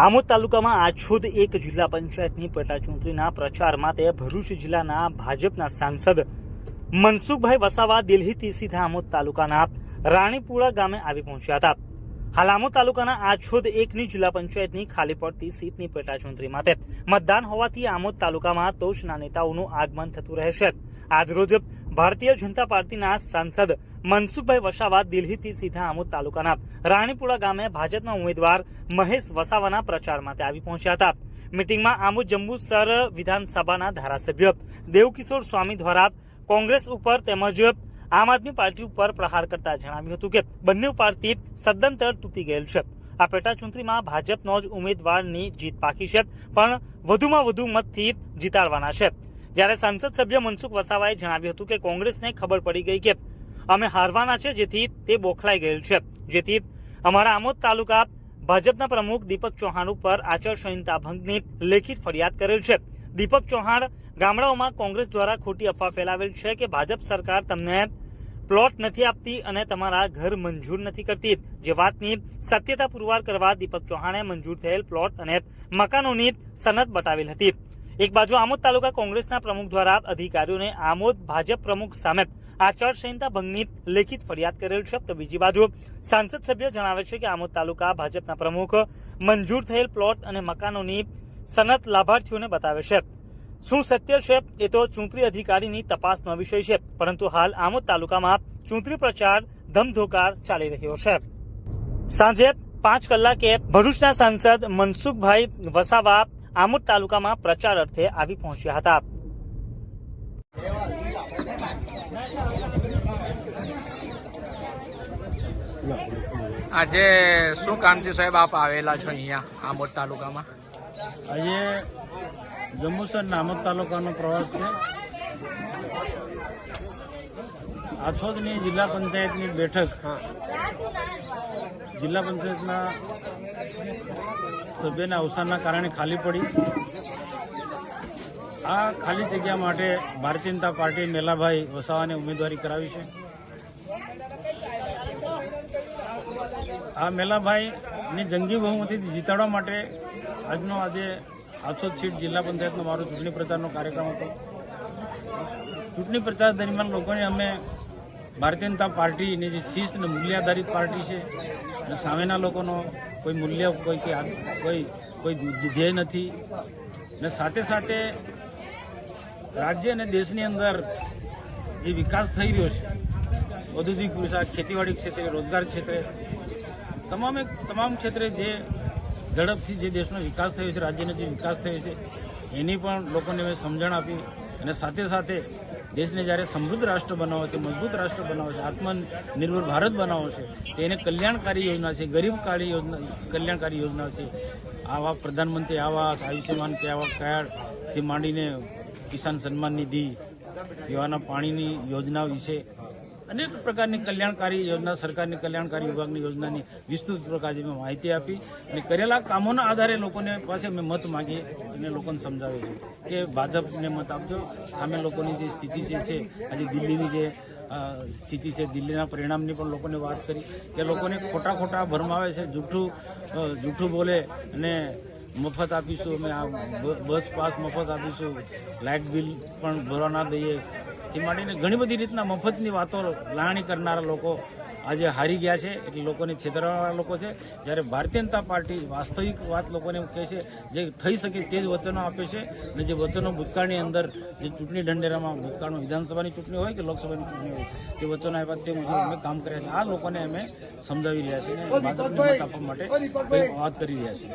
આમોદ તાલુકામાં આછોદ એક જિલ્લા પંચાયતની પેટાચૂંટણીના પ્રચાર માટે ભરૂચ જિલ્લાના ભાજપના સાંસદ મનસુખભાઈ વસાવા દિલ્હીથી સીધા આમોદ તાલુકાના રાણીપુરા ગામે આવી પહોંચ્યા હતા. હાલ આમોદ તાલુકાના આછોદ એકની જિલ્લા પંચાયતની ખાલી પડતી સીટની પેટાચૂંટણી માટે મતદાન હોવાથી આમોદ તાલુકામાં તોષના નેતાઓનું આગમન થતું રહેશે. આજરોજ ભારતીય જનતા પાર્ટીના સાંસદ મનસુખભાઈ વસાવા દિલ્હીથી સીધા આમોદ તાલુકાના રાણીપુરા ગામે ભાજપના ઉમેદવાર મહેશ વસાવાના પ્રચાર માટે આવી પહોંચ્યા હતા. મિટિંગમાં આમોદ જંબુસર વિધાનસભાના ધારાસભ્ય દેવકિશોર સ્વામી દ્વારા કોંગ્રેસ ઉપર તેમજ આમ આદમી પાર્ટી ઉપર પ્રહાર કરતા જણાવ્યું હતું કે બંને પાર્ટી સદંતર તૂટી ગયેલ છે. આ પેટા ચૂંટણીમાં ભાજપનો જ ઉમેદવારની જીત પાકી છે, પણ વધુમાં વધુ મતથી જીતાડવાના છે. જ્યારે સાંસદ સભ્ય મનસુખ વસાવાએ જણાવ્યું હતું કે કોંગ્રેસને ખબર પડી ગઈ કે અમે હારવાના છે, જેથી તે બોખલાઈ ગયેલ છે. જેથી અમારા આમોદ તાલુકા ભાજપના પ્રમુખ દીપક ચૌહાણ ઉપર આચારસંહિતા ભંગની લેખિત ફરિયાદ કરેલ છે. દીપક ચૌહાણ ગામડાઓમાં કોંગ્રેસ દ્વારા ખોટી અફવા ફેલાવેલ છે કે ભાજપ સરકાર તમને પ્લોટ નથી આપતી અને તમારા ઘર મંજૂર નથી કરતી. જે વાતની સત્યતા પુરવાર કરવા દીપક ચૌહાણે મંજૂર થયેલ પ્લોટ અને મકાનોની સનદ બતાવેલ હતી. એક બાજુ આમોદ તાલુકા કોંગ્રેસના પ્રમુખ દ્વારા અધિકારીઓને આમોદ ભાજપ પ્રમુખ સામે આચારસંહિતા ભંગની લેખિત ફરિયાદ કરેલ છે. તો બીજી બાજુ સાંસદ સભ્ય જણાવે છે કે આમોદ તાલુકા ભાજપના પ્રમુખ મંજૂર થયેલ પ્લોટ અને મકાનોની સનત લાભાર્થીઓને બતાવે છે. શું સત્ય છે? એ તો ચૂંટણી અધિકારીની તપાસનો વિષય છે. પરંતુ હાલ આમોદ તાલુકામાં ચૂંટણી પ્રચાર ધમધોકાર ચાલી રહ્યો છે. સાંજે પાંચ કલાકે ભરૂચના સાંસદ મનસુખભાઈ વસાવા આમોદ તાલુકામાં પ્રચાર અર્થે આવી પહોંચ્યા હતા. આજે શું કામથી સાહેબ આપ આવેલા છો અહીંયા આમોદ તાલુકામાં? આજે જંબુસર નામદ તાલુકાનો પ્રવાસ છે. આછોદની જિલ્લા પંચાયતની બેઠક. જિલ્લા પંચાયતના સભ્યના અવસાનના કારણે ખાલી પડી. આ ખાલી જગ્યા માટે ભારતીય જનતા પાર્ટી મેલાભાઈ વસાવાને ઉમેદવારી કરાવી છે. આ મેલાભાઈને જંગી બહુમતીથી જીતાડવા માટે આજનો આજે આછોદ સીટ જિલ્લા પંચાયતનો મારો ચૂંટણી પ્રચારનો કાર્યક્રમ હતો. ચૂંટણી પ્રચાર દરમિયાન લોકોને અમે ભારતીય જનતા પાર્ટીની જે શિસ્ત અને મૂલ્ય આધારિત પાર્ટી છે, અને સામેના લોકોનો કોઈ મૂલ્ય, કોઈ કે કોઈ કોઈ ધ્યેય નથી. અને સાથે સાથે રાજ્ય અને દેશની અંદર જે વિકાસ થઈ રહ્યો છે, ઔદ્યોગિક વિકાસ, ખેતીવાડી ક્ષેત્રે, રોજગાર ક્ષેત્રે, તમામે તમામ ક્ષેત્રે જે ઝડપથી જે દેશનો વિકાસ થયો છે, રાજ્યનો જે વિકાસ થયો છે, એની પણ લોકોને મેં સમજણ આપી અને સાથે સાથે દેશને જ્યારે સમૃદ્ધ રાષ્ટ્ર બનાવો છે, મજબૂત રાષ્ટ્ર બનાવો છે, આત્મનિર્ભર ભારત બનાવો છે, તો એને કલ્યાણકારી યોજના છે, ગરીબ કાળી યોજના, કલ્યાણકારી યોજના છે. આવા પ્રધાનમંત્રી આવાસ, આયુષ્યમાન કે આવા કયાળથી માંડીને કિસાન સન્માન નિધિ, પીવાના પાણીની યોજના વિશે અનેક પ્રકારની કલ્યાણકારી યોજના, સરકારની કલ્યાણકારી વિભાગની યોજનાની વિસ્તૃત પ્રકારની મેં માહિતી આપી અને કરેલા કામોના આધારે લોકોને પાસે મેં મત માગી અને લોકોને સમજાવે છે કે ભાજપને મત આપજો. સામે લોકોની જે સ્થિતિ છે, આજે દિલ્હીની જે સ્થિતિ છે, દિલ્હીના પરિણામની પણ લોકોને વાત કરી કે લોકોને ખોટા ખોટા ભરમાવે છે, જૂઠું જૂઠું બોલે અને મફત આપીશું. અમે આ બસ પાસ મફત આપીશું. લાઇટ બિલ પણ ભરવા ના દઈએ. તે માંડીને ઘણી બધી રીતના મફતની વાતો લાણી કરનારા લોકો આજે હારી ગયા છે. એટલે લોકોને છેતરવાવાળા લોકો છે. જ્યારે ભારતીય જનતા પાર્ટી વાસ્તવિક વાત લોકોને કહે છે જે થઈ શકે તે જ વચનો આપે છે અને જે વચનો ભૂતકાળની અંદર જે ચૂંટણી ઢંઢેરામાં ભૂતકાળમાં વિધાનસભાની ચૂંટણી હોય કે લોકસભાની ચૂંટણી હોય તે વચનો આપ્યા તે મુજબ અમે કામ કર્યા છે. આ લોકોને અમે સમજાવી રહ્યા છીએ અને આપવા માટે વાત કરી રહ્યા છીએ.